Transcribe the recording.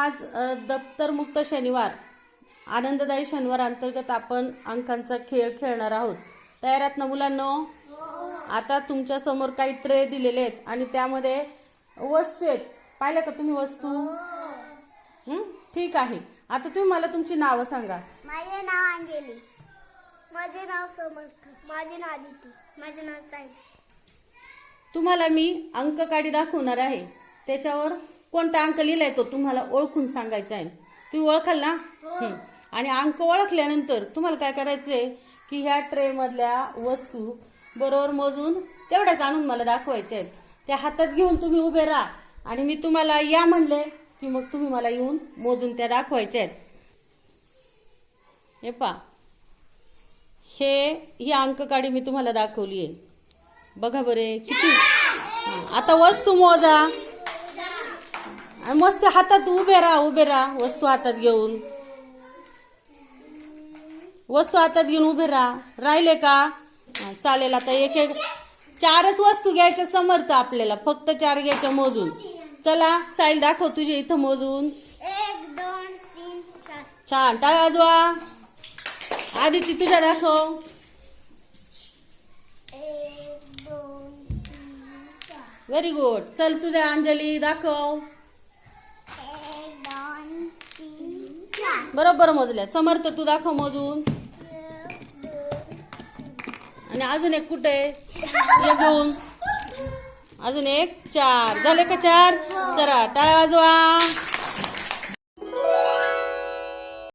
आज दप्तरमुक्त शनिवार आनंददायी शनिवार अंतर्गत आपण अंकांचा खेळ खेळणार आहोत. तयार आहात ना मुलांनो? आता तुमच्यासमोर काही ट्रे दिलेले आहेत आणि त्यामध्ये वस्तू आहेत. पाहिल्या का तुम्ही वस्तू? हं? ठीक आहे. आता तुम्ही मला तुमची नावं सांगा. माझे नाव अंजली. माझे नाव समर्थ. माझे नाव आदिती. माझे नाव साई तुम्हाला मी अंककाडी दाखवणार आहे. त्याच्यावर कोणता अंक लिहिलाय तो तुम्हाला ओळखून सांगायचा आहे. तुम्ही ओळखाल ना? हं. आणि अंक ओळखल्यानंतर तुम्हाला काय करायचंय की ह्या ट्रे मधल्या वस्तू बरोबर मोजून तेवढ्याच आणून मला दाखवायच्या आहेत. त्या हातात घेऊन तुम्ही उभे राहा. आणि मी तुम्हाला या म्हणले की मग तुम्ही मला येऊन मोजून त्या दाखवायच्या आहेत. हे पा हे ही अंककाडी मी तुम्हाला दाखवली आहे बघा बरे किती? आता वस्तू मोजा. आणि मस्त हातात उभे राहा उभे राहा. वस्तू हातात घेऊन. वस्तू हातात घेऊन उभे राहा. राहिले का? चालेल आता एक एक चारच वस्तू घ्यायच्या समर्थ आपल्याला. फक्त चार घ्यायच्या मोजून. चला साईल दाखव तुझे इथं मोजून. एक दोन तीन छान. टाळा वाजवा आदिती तुझ्या दाखव. व्हेरी गुड चल तुझ्या अंजली दाखव. बरोबर मोजल्या. समर्थ तू दाखव मोजून. आणि अजून एक कुठे? ये अजून एक चार. झाले का चार? चला टाळ्या वाजवा.